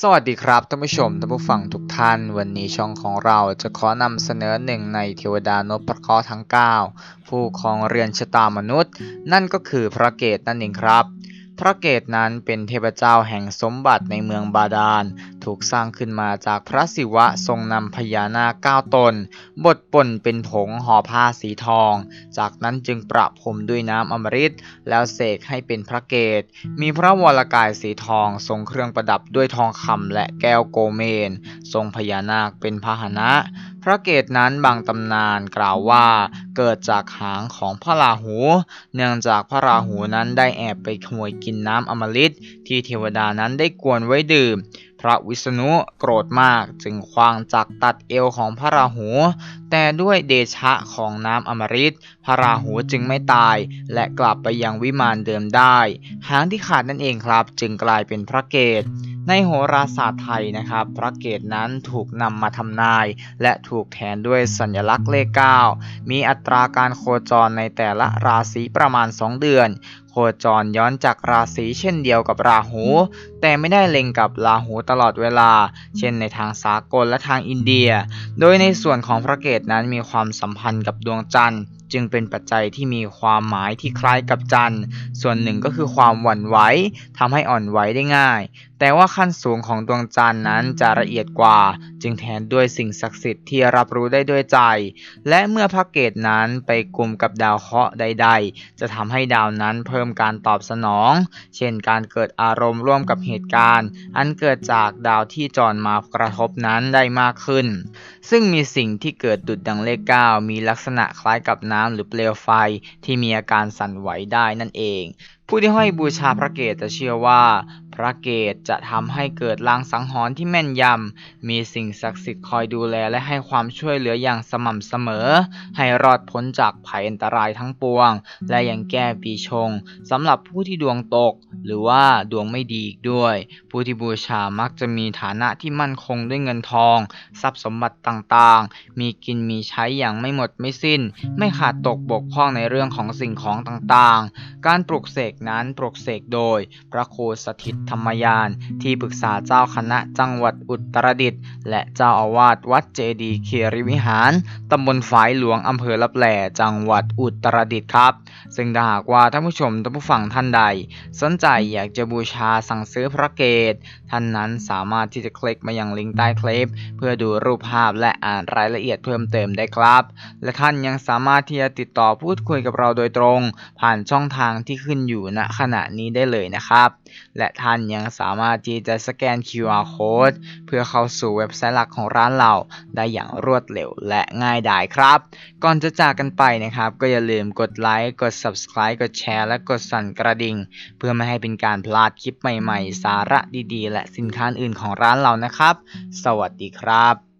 สวัสดีครับท่านผู้ชมท่านผู้ฟังทุกท่าน วันนี้ช่องของเราจะขอนำเสนอหนึ่งในเทวดานพเคราะห์ทั้ง 9 ผู้ครองเรือนชะตามนุษย์ นั่นก็คือพระเกตนั่นเองครับ พระเกตนั้นเป็นเทพเจ้าแห่งสมบัติในเมืองบาดาล ถูกสร้างขึ้นมาจากพระศิวะทรงนำพญานาคเก้าตน บดป่นเป็นผงห่อผ้าสีทอง จากนั้นจึงประพรมด้วยน้ำอมฤต แล้วเสกให้เป็นพระเกตมีพระวรกายสีทองทรงเครื่องประดับด้วยทองคำและแก้วโกเมน ทรงพญานาคเป็นพาหนะ พระเกตนั้นบางตำนานกล่าวว่าเกิดจากหางของพระราหู เนื่องจากพระราหูนั้นได้แอบไปขโมยกินน้ำอมฤตที่เทวดานั้นได้กวนไว้ดื่ม พระวิษณุโกรธมากจึงควางจักตัดเอวของพระราหู แต่ด้วยเดชะของน้ำอมฤตพระราหูจึงไม่ตาย และกลับไปยังวิมานเดิมได้ หางที่ขาดนั่นเองครับ จึงกลายเป็นพระเกต ในโหราศาสตร์ไทยนะครับพระเกตนั้นถูกนำมาทำนาย และถูกแทนด้วยสัญลักษณ์เลข 9 มีอัตราการโคจรในแต่ละราศีประมาณ 2 เดือน โคจรย้อนจากราศีเช่นเดียวกับราหู แต่ไม่ได้เล็งกับราหูตลอดเวลา เช่นในทางสากลและทางอินเดีย โดยในส่วนของพระเกตนั้นมีความสัมพันธ์กับดวงจันทร์จึงเป็นปัจจัยที่มีความหมายที่คล้ายกับจันทร์ ส่วนหนึ่งก็คือความหวั่นไหวทำให้อ่อนไหวได้ง่าย แต่ว่าขั้นสูงของดวงจันทร์นั้นจะละเอียดกว่า จึงแทนด้วยสิ่งศักดิ์สิทธิ์ที่รับรู้ได้ด้วยใจ และเมื่อพระเกตนั้นไปกลุ่มกับดาวเคราะห์ใด ๆ จะทำให้ดาวนั้นเพิ่มการตอบสนอง เช่นการเกิดอารมณ์ร่วมกับเหตุการณ์ อันเกิดจากดาวที่จรมากระทบนั้นได้มากขึ้น ซึ่งมีสิ่งที่เกิดดุดดังเลขเก้ามีลักษณะคล้ายกับน้ำหรือเปลวไฟที่มีอาการสั่นไหวได้นั่นเองผู้ที่ห้อยบูชาพระเกตจะเชื่อว่า พระเกตจะทำให้เกิดลางสังหรณ์ที่แม่นยำ มีสิ่งศักดิ์สิทธิ์คอยดูแลและให้ความช่วยเหลืออย่างสม่ำเสมอ ให้รอดพ้นจากภัยอันตรายทั้งปวง และยังแก้ปีชงสำหรับผู้ที่ดวงตก หรือว่าดวงไม่ดีอีกด้วย ผู้ที่บูชามักจะมีฐานะที่มั่นคงด้วยเงินทอง ทรัพย์สมบัติต่างๆ มีกินมีใช้อย่างไม่หมดไม่สิ้น ไม่ขาดตกบกพร่องในเรื่องของสิ่งของต่างๆ การปลุกเสกนั้นปลุกเสกโดยพระโคสถิตธรรมยาน ที่ปรึกษาเจ้าคณะจังหวัดอุตรดิตถ์และเจ้าอาวาสวัดเจดีเคีรีวิหาร ตำบลฝายหลวงอำเภอลับแหล่จังหวัดอุตรดิตถ์ครับ ซึ่งถ้าหากว่าท่านผู้ชมท่านผู้ฟังท่านใด สนใจอยากจะบูชาสั่งซื้อพระเกตท่านนั้นสามารถที่จะคลิกมายังลิงก์ใต้คลิป เพื่อดูรูปภาพและอ่านรายละเอียดเพิ่มเติมได้ครับ และท่านยังสามารถที่จะติดต่อพูดคุยกับเราโดยตรง ผ่านช่องทางที่ขึ้นอยู่ณขณะนี้ได้เลยนะครับ และท่านานยังสามารถที่จะสแกน QR code เพื่อเข้าสู่เว็บไซต์หลักของร้านเราได้อย่างรวดเร็วและง่ายดายครับ ก่อนจะจากกันไปนะครับ ก็อย่าลืมกดไลค์กด Subscribe กดแชร์และกดสั่นกระดิ่ง เพื่อไม่ให้เป็นการพลาดคลิปใหม่ๆ สาระดีๆ และสินค้าอื่นของร้านเรานะครับ สวัสดีครับ